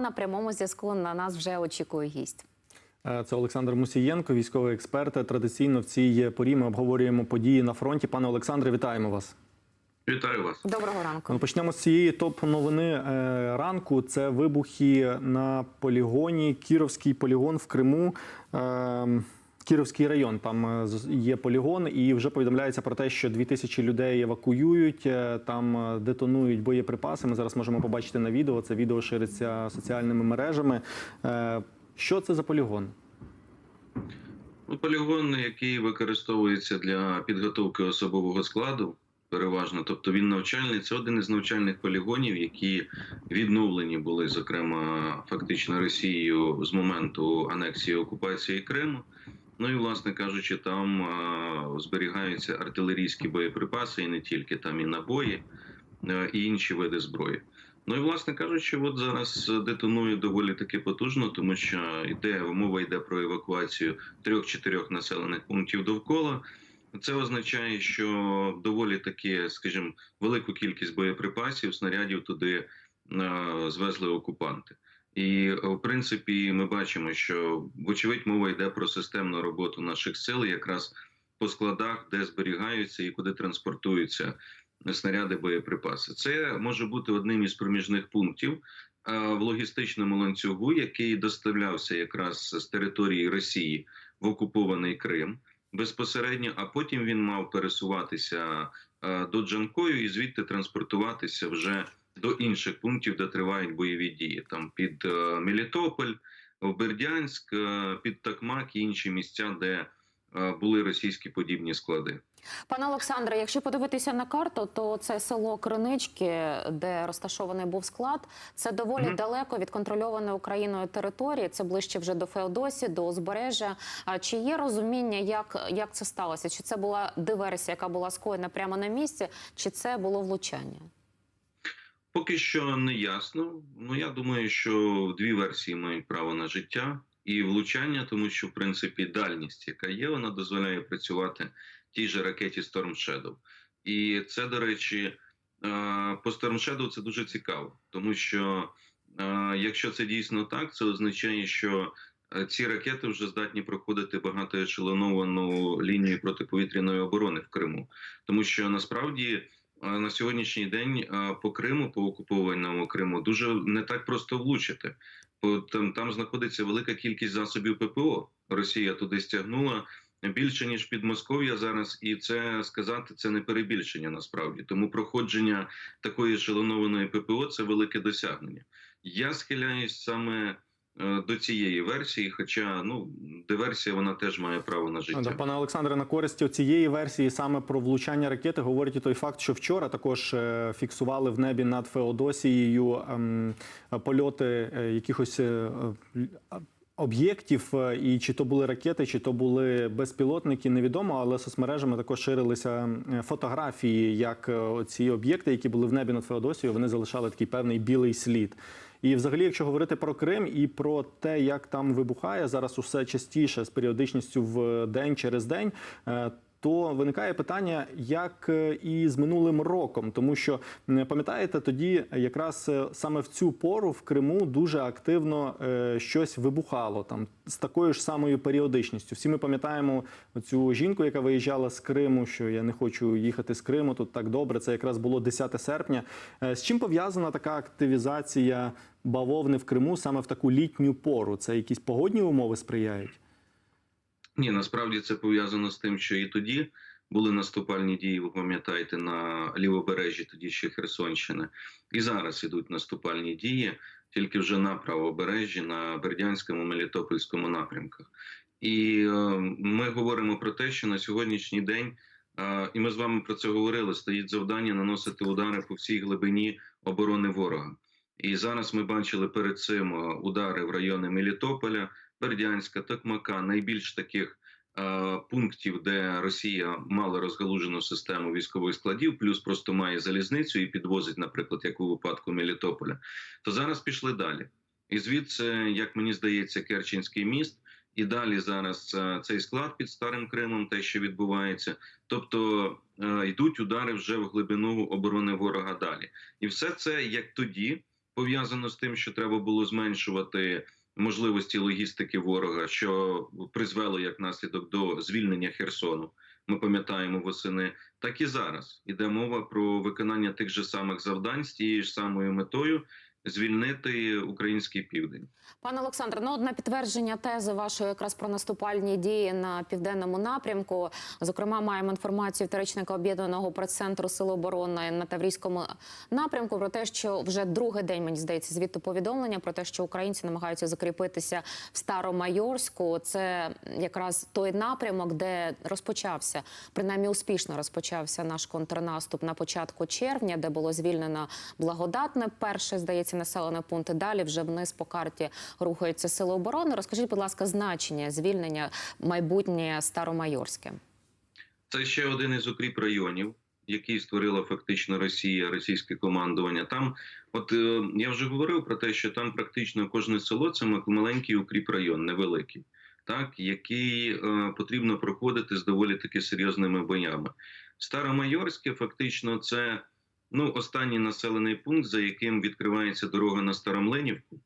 На прямому зв'язку на нас вже очікує гість. Е, Це Олександр Мусієнко, військовий експерт. Традиційно в цій порі ми обговорюємо події на фронті. Пане Олександре, вітаємо вас. Вітаю вас. Доброго ранку. Ну, почнемо з цієї топ-новини е, ранку. Це вибухи на полігоні, Кіровський полігон в Криму. Кіровський район там е, є полігон, і вже повідомляється про те, що 2000 людей евакуюють. е, Там е, детонують боєприпаси. Ми зараз можемо побачити на відео. Це відео шириться соціальними мережами. Що це за полігон? Ну, полігон, який використовується для підготовки особового складу, переважно, тобто він навчальний. Це один із навчальних полігонів, які відновлені були, зокрема, фактично Росією з моменту анексії окупації Криму. Ну і, власне кажучи, там а, зберігаються артилерійські боєприпаси, і не тільки там і набої, е, і інші види зброї. Ну і власне кажучи, от зараз детонує доволі таки потужно, тому що йде мова йде про евакуацію трьох-чотирьох населених пунктів довкола. Це означає, що доволі таки, скажімо, велику кількість боєприпасів, снарядів туди е, звезли окупанти. І е, в принципі, ми бачимо, що вочевидь мова йде про системну роботу наших сил, якраз по складах, де зберігаються і куди транспортуються снаряди, боєприпаси. Це може бути одним із проміжних пунктів е, в логістичному ланцюгу, який доставлявся якраз з території Росії в окупований Крим безпосередньо, а потім він мав пересуватися е, до Джанкою і звідти транспортуватися вже до інших пунктів, де тривають бойові дії. Там під е, Мелітополь, в Бердянськ, е, під Такмак і інші місця, де е, були російські подібні склади. Пане Олександре, якщо подивитися на карту, то це село Кринички, де розташований був склад, це доволі Мгм. далеко від контрольованої Україною території. Це ближче вже до Феодосі, до узбережжя. А чи є розуміння, як, як це сталося? Чи це була диверсія, яка була скоєна прямо на місці, чи це було влучання? Поки що не ясно. Ну я думаю, що дві версії мають право на життя і влучання, тому що в принципі дальність, яка є, вона дозволяє працювати тій же ракеті Storm Shadow. І це, до речі, е, по Storm Shadow це дуже цікаво, тому що е, якщо це дійсно так, це означає, що е, ці ракети вже здатні проходити багатоешелоновану лінію протиповітряної оборони в Криму, тому що насправді. На сьогоднішній день е, по Криму, по окупованому Криму, дуже не так просто влучити. Там, там знаходиться велика кількість засобів ППО. Росія туди стягнула більше ніж під Москов'я зараз, і це сказати це не перебільшення насправді. Тому проходження такої ешелонованої ППО це велике досягнення. Я схиляюсь саме до цієї версії, хоча ну диверсія вона теж має право на життя. Пане Олександре, на користь цієї версії саме про влучання ракети говорить і той факт, що вчора також е, фіксували в небі над Феодосією ем, польоти е, якихось е, е, об'єктів, е, і чи то були ракети, чи то були безпілотники, невідомо, але соцмережами також ширилися е, фотографії, як е, ці об'єкти, які були в небі над Феодосією, вони залишали такий певний білий слід. І, взагалі, якщо говорити про Крим і про те, як там вибухає зараз усе частіше з періодичністю в день через день. То виникає питання, як е, і з минулим роком, тому що пам'ятаєте, тоді якраз е, саме в цю пору в Криму дуже активно е, щось вибухало там з такою ж самою періодичністю. Всі ми пам'ятаємо цю жінку, яка виїжджала з Криму, що я не хочу їхати з Криму. Тут так добре. Це якраз було 10 серпня. З чим пов'язана така активізація бавовни в Криму саме в таку літню пору? Це якісь погодні умови сприяють? Ні, насправді це пов'язано з тим, що і тоді були наступальні дії, ви пам'ятаєте, на лівобережжі тоді ще Херсонщини. І зараз ідуть наступальні дії, тільки вже на правобережжі, на Бердянському, Мелітопольському напрямках. І е, ми говоримо про те, що на сьогоднішній день, е, і ми з вами про це говорили, стоїть завдання наносити удари по всій глибині оборони ворога. І зараз ми бачили перед цим е, удари в райони Мелітополя, Бердянська, Токмака, найбільш таких пунктів, де Росія мала розгалужену систему військових складів, плюс просто має залізницю і підвозить, наприклад, як у випадку Мелітополя, то зараз пішли далі. І звідси, як мені здається, Керченський міст. І далі зараз е, цей склад під старим Кримом, те, що відбувається, тобто е, йдуть удари вже в глибину оборони ворога далі, і все це як тоді пов'язано з тим, що треба було зменшувати можливості логістики ворога, що призвело як наслідок до звільнення Херсону. Ми пам'ятаємо восени, так і зараз іде мова про виконання тих же самих завдань з тією ж самою метою звільнити український південь. Пане Олександре, ну от на підтвердження тези вашої якраз про наступальні дії на південному напрямку. Зокрема, маємо інформацію вторичника об'єднаного прес-центру Сил оборони на Таврійському напрямку про те, що вже другий день мені здається звідти повідомлення про те, що українці намагаються закріпитися в Старомайорську. Це якраз той напрямок, де розпочався принаймні успішно розпочався наш контрнаступ на початку червня, де було звільнено благодатне. Перше здається населений пункт. і Далі вже вниз по карті рухаються сили оборони. Розкажіть, будь ласка, значення звільнення майбутнє Старомайорське. Це ще один із укріп районів, який створила фактично Росія, російське командування. Там, от е, я вже говорив про те, що там практично кожне село це маленький укріп район, невеликий, так який е, потрібно проходити з доволі таки серйозними боями. Старомайорське фактично це ну останній населений пункт, за яким відкривається дорога на Старомлинівку.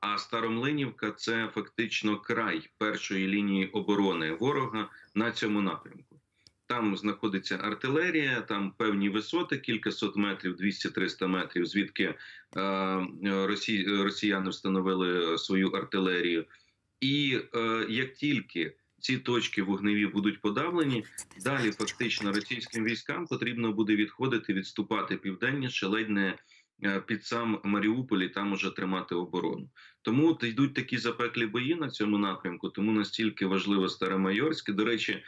А Старомлинівка це фактично край першої лінії оборони ворога на цьому напрямку. Там знаходиться артилерія, там певні висоти, кількасот метрів, 200-300 метрів, звідки е, росі, росіяни встановили свою артилерію. І е, як тільки ці точки вогневі будуть подавлені, далі фактично російським військам потрібно буде відходити, відступати південніше, ледь не е, під сам Маріуполь і там уже тримати оборону. Тому йдуть такі запеклі бої на цьому напрямку, тому настільки важливо Старомайорське. До речі,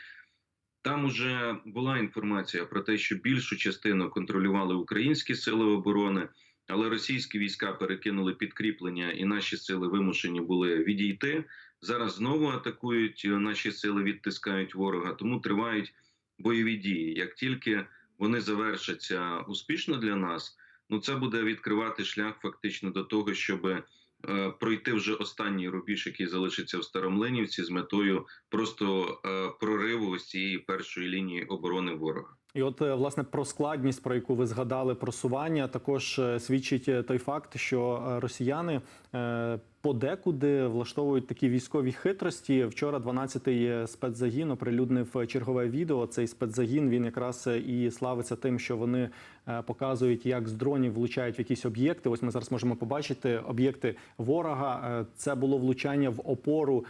там уже була інформація про те, що більшу частину контролювали українські сили оборони, але російські війська перекинули підкріплення, і наші сили вимушені були відійти. Зараз знову атакують е, наші сили, відтискають ворога, тому тривають бойові дії. Як тільки вони завершаться успішно для нас, ну це буде відкривати шлях фактично до того, щоб е, пройти вже останній рубіж, який залишиться в Старомлинівці, з метою просто е, прориву ось цієї першої лінії оборони ворога. І от е, власне про складність, про яку ви згадали просування, також е, свідчить е, той факт, що росіяни подекуди влаштовують такі військові хитрості. Вчора 12-й спецзагін оприлюднив чергове відео. Цей спецзагін він якраз е, і славиться тим, що вони е, показують, як з дронів влучають в якісь об'єкти. Ось ми зараз можемо побачити об'єкти ворога. Е, Це було влучання в опору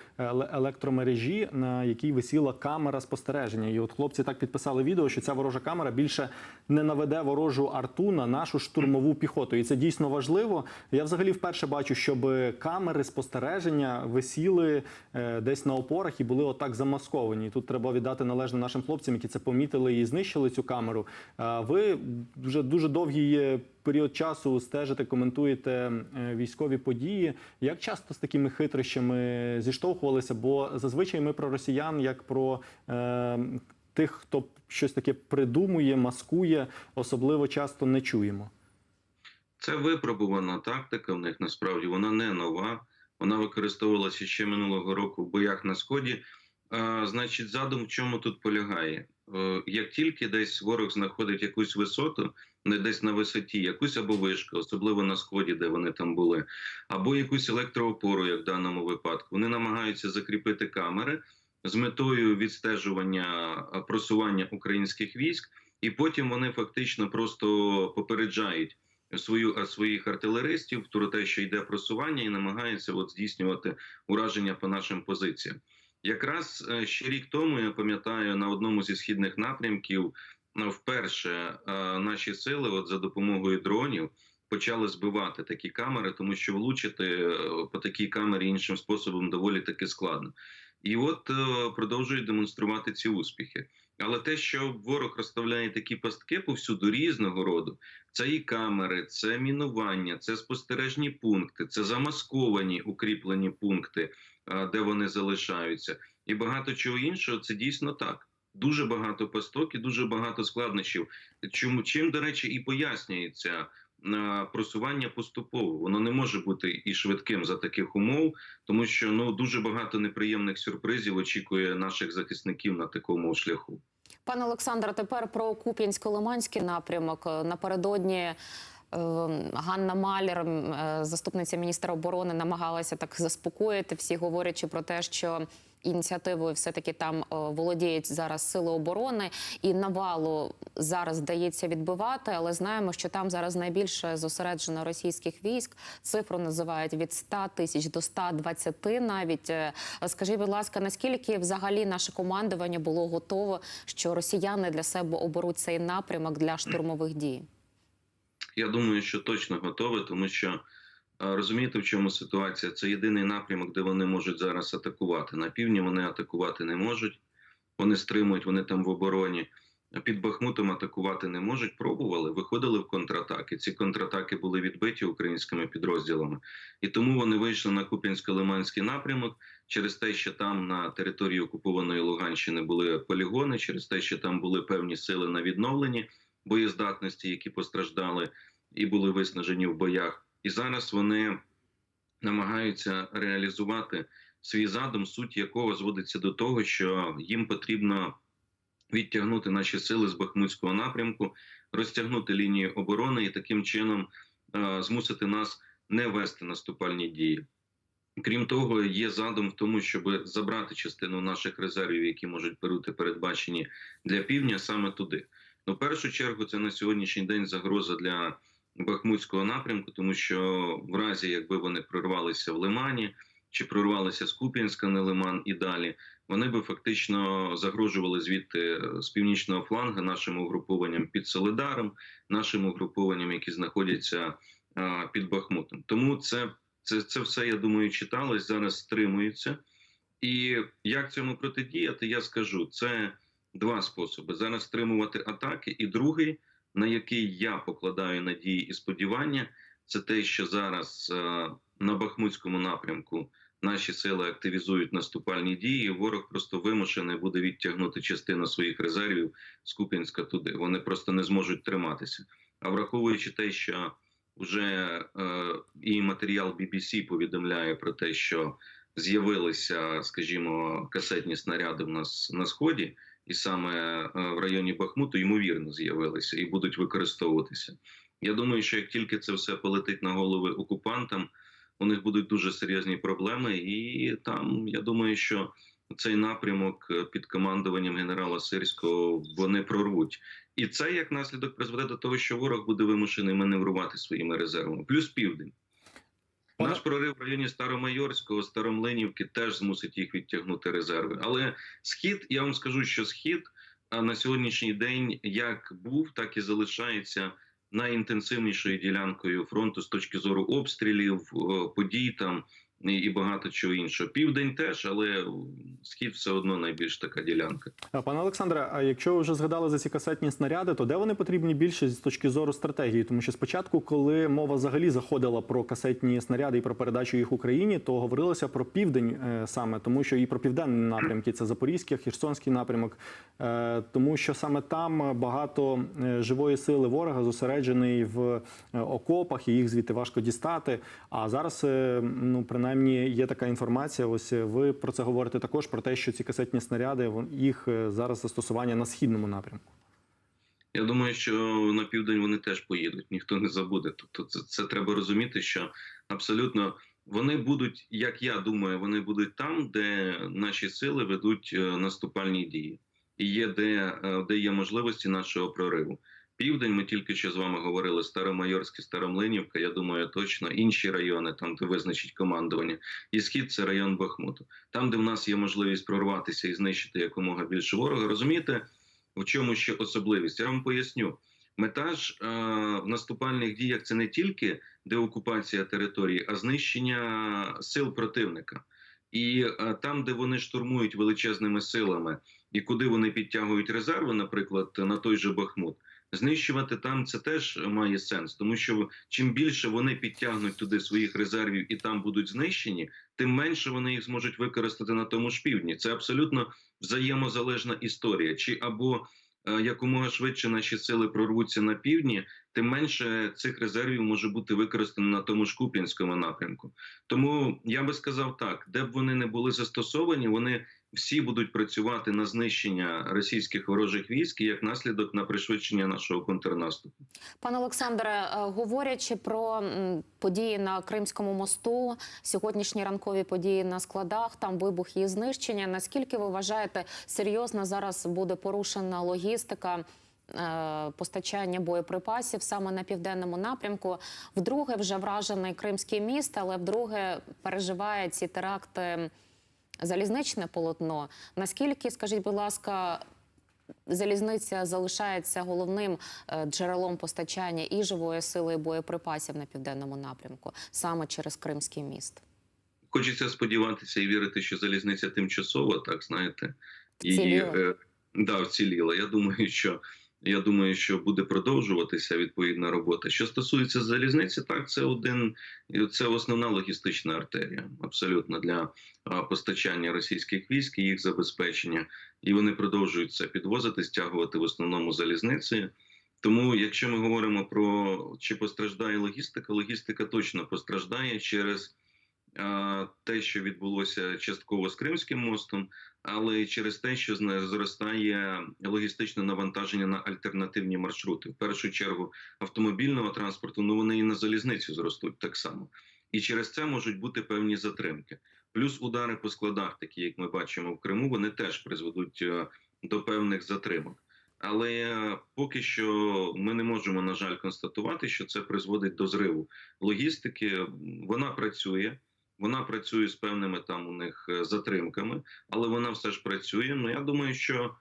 електромережі, на якій висіла камера спостереження. І от хлопці так підписали відео, що ця ворожа камера більше не наведе ворожу арту на нашу штурмову піхоту. І це дійсно важливо. Я взагалі вперше бачу, щоб камери спостереження висіли е, десь на опорах і були отак замасковані. Тут треба віддати належне нашим хлопцям, які це помітили і знищили цю камеру. Ви вже дуже довгий період часу стежите, коментуєте е, військові події. Як часто з такими хитрощами зіштовхувалися? Бо зазвичай ми про росіян, як про е, тих, хто щось таке придумує, маскує, особливо часто не чуємо. Це випробувана тактика в них насправді вона не нова. Вона використовувалася ще минулого року в боях на сході. А, значить, задум в чому тут полягає? Е, як тільки десь ворог знаходить якусь висоту, не десь на висоті, якусь або вишку, особливо на сході, де вони там були, або якусь електроопору, як в даному випадку, вони намагаються закріпити камери з метою відстежування просування українських військ, і потім вони фактично просто попереджають свою своїх артилеристів про те, що йде просування, і намагаються от здійснювати ураження по нашим позиціям. Якраз е, ще рік тому я пам'ятаю на одному зі східних напрямків е, вперше е, наші сили, от за допомогою дронів, почали збивати такі камери, тому що влучити е, по такій камері іншим способом доволі таки складно. І от е, продовжують демонструвати ці успіхи. Але те, що ворог розставляє такі пастки повсюду різного роду, це і камери, це мінування, це спостережні пункти, це замасковані укріплені пункти, де вони залишаються, і багато чого іншого. Це дійсно так. Дуже багато пасток і дуже багато складнощів. Чому чим, до речі, і пояснюється просування поступово. Воно не може бути і швидким за таких умов, тому що ну дуже багато неприємних сюрпризів очікує наших захисників на такому шляху. Пане Олександре, тепер про Куп'янсько-Лиманський напрямок. Напередодні Ганна Малер, м, е, заступниця міністра оборони, намагалася так заспокоїти всі, говорячи про те, що ініціативою все-таки там е, володіють зараз сили оборони, і навалу зараз вдається відбивати, але знаємо, що там зараз найбільше зосереджено російських військ. Цифру називають від 100 тисяч до 120 навіть. Е, Скажіть, будь ласка, наскільки взагалі наше командування було готово, що росіяни для себе оберуть цей напрямок для штурмових дій? Я думаю, що точно готові, тому що розумієте, в чому ситуація? Це єдиний напрямок, де вони можуть зараз атакувати. На півдні вони атакувати не можуть. Вони стримують, вони там в обороні. Під Бахмутом атакувати не можуть. Пробували, виходили в контратаки. Ці контратаки були відбиті українськими підрозділами, і тому вони вийшли на Куп'янсько-Лиманський напрямок через те, що там на території окупованої Луганщини були полігони, через те, що там були певні сили на відновленні боєздатності, які постраждали і були виснажені в боях. І зараз вони намагаються реалізувати свій задум, суть якого зводиться до того, що їм потрібно відтягнути наші сили з Бахмутського напрямку, розтягнути лінію оборони і таким чином е, змусити нас не вести наступальні дії. Крім того, є задум в тому, щоб забрати частину наших резервів, які можуть бути передбачені для півдня, саме туди. Ну, в першу чергу, це на сьогоднішній день загроза для Бахмутського напрямку, тому що в разі, якби вони прорвалися в Лимані чи прорвалися з Куп'янська на Лиман і далі, вони би фактично загрожували звідти е, з північного флангу нашим угрупованням під Солидаром, нашим угрупованням, які знаходяться а, під Бахмутом. Тому це, це, це все, я думаю, читалось, зараз стримується. І як цьому протидіяти, я скажу, це два способи: зараз стримувати атаки, і другий, на який я покладаю надії і сподівання, це те, що зараз е, на Бахмутському напрямку наші сили активізують наступальні дії. Ворог просто вимушений буде відтягнути частину своїх резервів з Куп'янська туди. Вони просто не зможуть триматися. А враховуючи те, що вже е, і матеріал BBC повідомляє про те, що з'явилися, скажімо, касетні снаряди в нас на сході, і саме е, в районі Бахмуту ймовірно з'явилися і будуть використовуватися. Я думаю, що як тільки це все полетить на голови окупантам, у них будуть дуже серйозні проблеми, і там я думаю, що цей напрямок е, під командуванням генерала Сирського вони прорвуть. І це як наслідок призведе до того, що ворог буде вимушений маневрувати своїми резервами, плюс південь. Пане- Наш прорив в районі Старомайорського, Старомлинівки теж змусить їх відтягнути резерви. Але схід, я вам скажу, що схід на сьогоднішній день як був, так і залишається найінтенсивнішою ділянкою фронту з точки зору обстрілів, подій там і багато чого іншого. Південь теж, але схід все одно найбільш така ділянка. Пане Олександре, а якщо ви вже згадали за ці касетні снаряди, то де вони потрібні більше з точки зору стратегії? Тому що спочатку, коли мова взагалі заходила про касетні снаряди і про передачу їх Україні, то говорилося про південь е, саме, тому що і про південні напрямки це Запорізький, Херсонський напрямок, е, тому що саме там багато е, живої сили ворога зосереджений в окопах, і їх звідти важко дістати. А зараз, ну принаймні, є така інформація. Ось е, ви про це говорите також про те, що ці касетні снаряди їх е, зараз застосування на східному напрямку. Я думаю, що на південь вони теж поїдуть, ніхто не забуде. Тобто, це, це треба розуміти, що абсолютно вони будуть, як я думаю, вони будуть там, де наші сили ведуть е, наступальні дії, і є де, де є можливості нашого прориву. Південь, ми тільки що з вами говорили, Старомайорське, Старомлинівка. Я думаю, точно інші райони, там де визначить командування, і схід це район Бахмуту, там, де в нас є можливість прорватися і знищити якомога більше ворога. Розумієте, в чому ще особливість? Я вам поясню. Мета ж е, в наступальних діях це не тільки деокупація території, а знищення сил противника. І е, там, де вони штурмують величезними силами, і куди вони підтягують резерви, наприклад, на той же Бахмут, знищувати там це теж має сенс, тому що чим більше вони підтягнуть туди своїх резервів і там будуть знищені, тим менше вони їх зможуть використати на тому ж півдні. Це абсолютно взаємозалежна історія. Чи або е, якомога швидше наші сили прорвуться на півдні, тим менше цих резервів може бути використано на тому ж Куп'янському напрямку. Тому я би сказав так, де б вони не були застосовані, вони всі будуть працювати на знищення російських ворожих військ і як наслідок на пришвидшення нашого контрнаступу. Пане Олександре, е, говорячи про події на Кримському мосту, сьогоднішні ранкові події на складах, там вибух і знищення. Наскільки ви вважаєте, серйозно зараз буде порушена логістика? е, Постачання боєприпасів саме на південному напрямку. Вдруге вже вражений Кримський міст, але вдруге переживає ці теракти залізничне полотно. Наскільки, скажіть, будь ласка, залізниця залишається головним е, джерелом постачання і живої сили, і боєприпасів на південному напрямку, саме через Кримський міст. Хочеться сподіватися і вірити, що залізниця тимчасово, так знаєте, її Вціліла. е, да, вціліла. Я думаю, що я думаю, що буде продовжуватися відповідна робота. Що стосується залізниці, так це один це основна логістична артерія, абсолютно для постачання російських військ і їх забезпечення. І вони продовжують це підвозити, стягувати в основному залізницею. Тому, якщо ми говоримо про чи постраждає логістика, логістика точно постраждає через те, що відбулося частково з Кримським мостом, але й через те, що зростає логістичне навантаження на альтернативні маршрути. В першу чергу автомобільного транспорту, ну вони і на залізницю зростуть так само. І через це можуть бути певні затримки. Плюс удари по складах, такі як ми бачимо в Криму, вони теж призведуть е, до певних затримок. Але е, поки що ми не можемо, на жаль, констатувати, що це призводить до зриву логістики. Вона працює, вона працює з певними там у них е, затримками, але вона все ж працює. Ну я думаю, що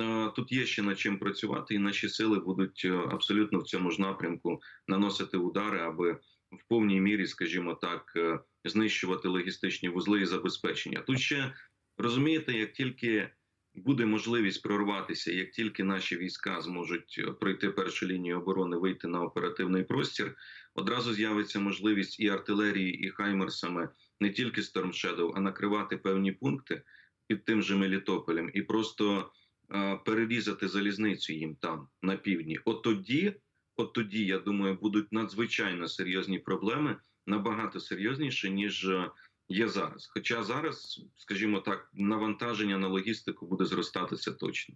е, тут є ще над чим працювати, і наші сили будуть е, абсолютно в цьому ж напрямку наносити удари, аби в повній мірі, скажімо так, е, знищувати логістичні вузли і забезпечення. Тут ще розумієте, як тільки буде можливість прорватися, як тільки наші війська зможуть е, пройти першу лінію оборони, вийти на оперативний простір, одразу з'явиться можливість і артилерії, і хаймерсами не тільки Storm Shadow, а накривати певні пункти під тим же Мелітополем і просто е, перерізати залізницю їм там на півдні. От тоді, от тоді, я думаю, будуть надзвичайно серйозні проблеми, набагато серйозніші, ніж е, є зараз. Хоча зараз, скажімо так, навантаження на логістику буде зростати це точно.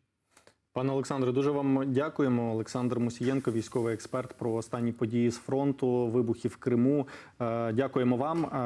Пане Олександре, дуже вам дякуємо. Олександр Мусієнко, військовий експерт про останні події з фронту, вибухи в Криму. Е, Дякуємо вам. Е,